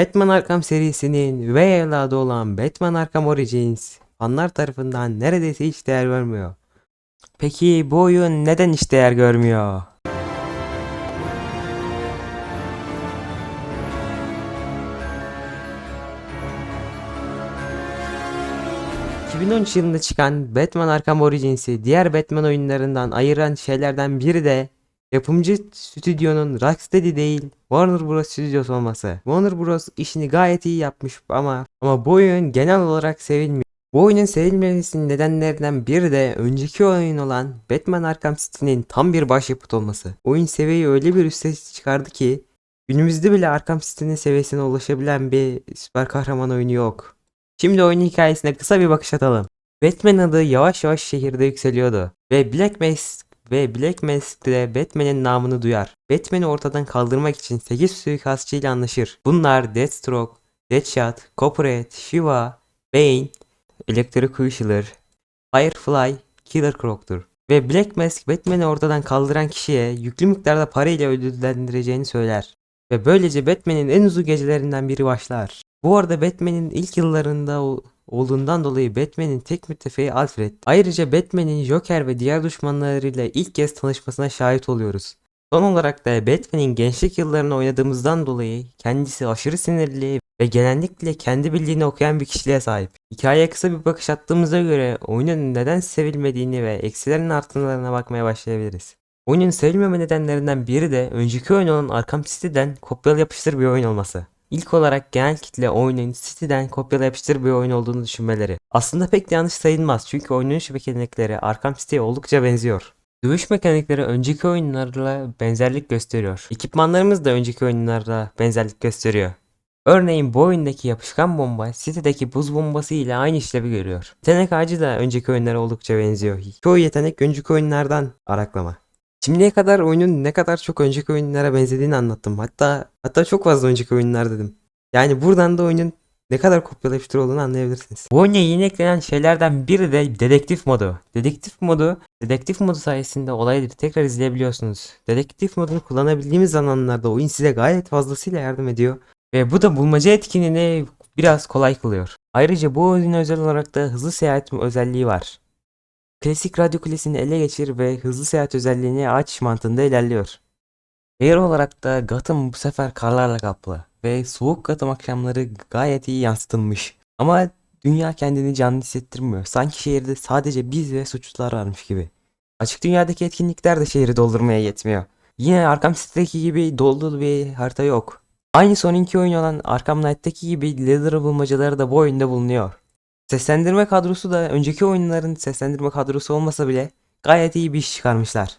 Batman Arkham serisinin üvey evladı olan Batman Arkham Origins fanlar tarafından neredeyse hiç değer görmüyor. Peki bu oyun neden hiç değer görmüyor? ...2013 yılında çıkan Batman Arkham Origins'i diğer Batman oyunlarından ayıran şeylerden biri de Yapımcı stüdyonun Rocksteady değil Warner Bros. stüdyosu olması. Warner Bros. işini gayet iyi yapmış ama ama bu oyun genel olarak sevilmiyor. Bu oyunun sevilmemesinin nedenlerinden biri de önceki oyun olan Batman Arkham City'nin tam bir başyapıt olması. Oyun seviyeyi öyle bir üste çıkardı ki günümüzde bile Arkham City'nin seviyesine ulaşabilen bir süper kahraman oyunu yok. Şimdi oyunun hikayesine kısa bir bakış atalım. Batman adı yavaş yavaş şehirde yükseliyordu ve Black Mask ve Black Mask de Batman'in namını duyar. Batman'i ortadan kaldırmak için 8 suikastçı ile anlaşır. Bunlar Deathstroke, Deadshot, Copperhead, Shiva, Bane, Elektrik Kılıçlar, Firefly, Killer Croc'tur. Ve Black Mask Batman'i ortadan kaldıran kişiye yüklü miktarda para ile ödüllendireceğini söyler. Ve böylece Batman'in en uzun gecelerinden biri başlar. Bu arada Batman'in ilk yıllarında o- olduğundan dolayı Batman'in tek müttefiği Alfred. Ayrıca Batman'in Joker ve diğer düşmanlarıyla ilk kez tanışmasına şahit oluyoruz. Son olarak da Batman'in gençlik yıllarını oynadığımızdan dolayı kendisi aşırı sinirli ve genellikle kendi bildiğini okuyan bir kişiliğe sahip. Hikayeye kısa bir bakış attığımıza göre oyunun neden sevilmediğini ve eksilerin artılarına bakmaya başlayabiliriz. Oyunun sevilmeme nedenlerinden biri de önceki oyun olan Arkham City'den kopyala yapıştır bir oyun olması. İlk olarak genel kitle oyunun City'den kopyala yapıştır bir oyun olduğunu düşünmeleri. Aslında pek de yanlış sayılmaz çünkü oynanış mekanikleri Arkham City'ye oldukça benziyor. Dövüş mekanikleri önceki oyunlarla benzerlik gösteriyor. Ekipmanlarımız da önceki oyunlarla benzerlik gösteriyor. Örneğin bu oyundaki yapışkan bomba City'deki buz bombası ile aynı işlevi görüyor. Yetenek ağacı da önceki oyunlara oldukça benziyor. Çoğu yetenek önceki oyunlardan araklama. Şimdiye kadar oyunun ne kadar çok önceki oyunlara benzediğini anlattım. Hatta hatta çok fazla önceki oyunlar dedim. Yani buradan da oyunun ne kadar kopyala yapıştır olduğunu anlayabilirsiniz. Bu oyuna yeni eklenen şeylerden biri de dedektif modu. Dedektif modu, dedektif modu sayesinde olayları tekrar izleyebiliyorsunuz. Dedektif modunu kullanabildiğimiz zamanlarda oyun size gayet fazlasıyla yardım ediyor. Ve bu da bulmaca etkinliğini biraz kolay kılıyor. Ayrıca bu oyuna özel olarak da hızlı seyahat özelliği var. Klasik radyo kulesini ele geçir ve hızlı seyahat özelliğini aç mantığında ilerliyor. Yer olarak da Gotham bu sefer karlarla kaplı ve soğuk Gotham akşamları gayet iyi yansıtılmış. Ama dünya kendini canlı hissettirmiyor. Sanki şehirde sadece biz ve suçlular varmış gibi. Açık dünyadaki etkinlikler de şehri doldurmaya yetmiyor. Yine Arkham City'deki gibi dolu bir harita yok. Aynı son iki oyun olan Arkham Knight'taki gibi Leather bulmacaları da bu oyunda bulunuyor. Seslendirme kadrosu da önceki oyunların seslendirme kadrosu olmasa bile gayet iyi bir iş çıkarmışlar.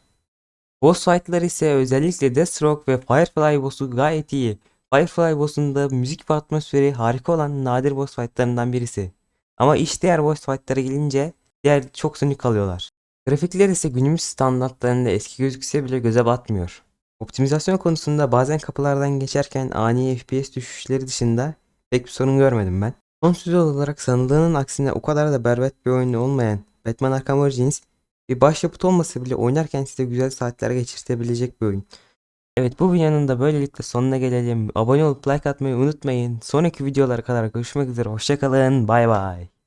Boss fight'lar ise özellikle Deathstroke ve Firefly boss'u gayet iyi. Firefly boss'un da müzik ve atmosferi harika olan nadir boss fight'larından birisi. Ama iş diğer boss fight'lara gelince diğer çok sönük kalıyorlar. Grafikler ise günümüz standartlarında eski gözükse bile göze batmıyor. Optimizasyon konusunda bazen kapılardan geçerken ani FPS düşüşleri dışında pek bir sorun görmedim ben. Son söz olarak sanıldığının aksine o kadar da berbat bir oyun olmayan Batman Arkham Origins bir başyapıt olmasa bile oynarken size güzel saatler geçirtebilecek bir oyun. Evet bu videonun da böylelikle sonuna gelelim. Abone olup like atmayı unutmayın. Sonraki videolara kadar görüşmek üzere. Hoşçakalın. Bay bay.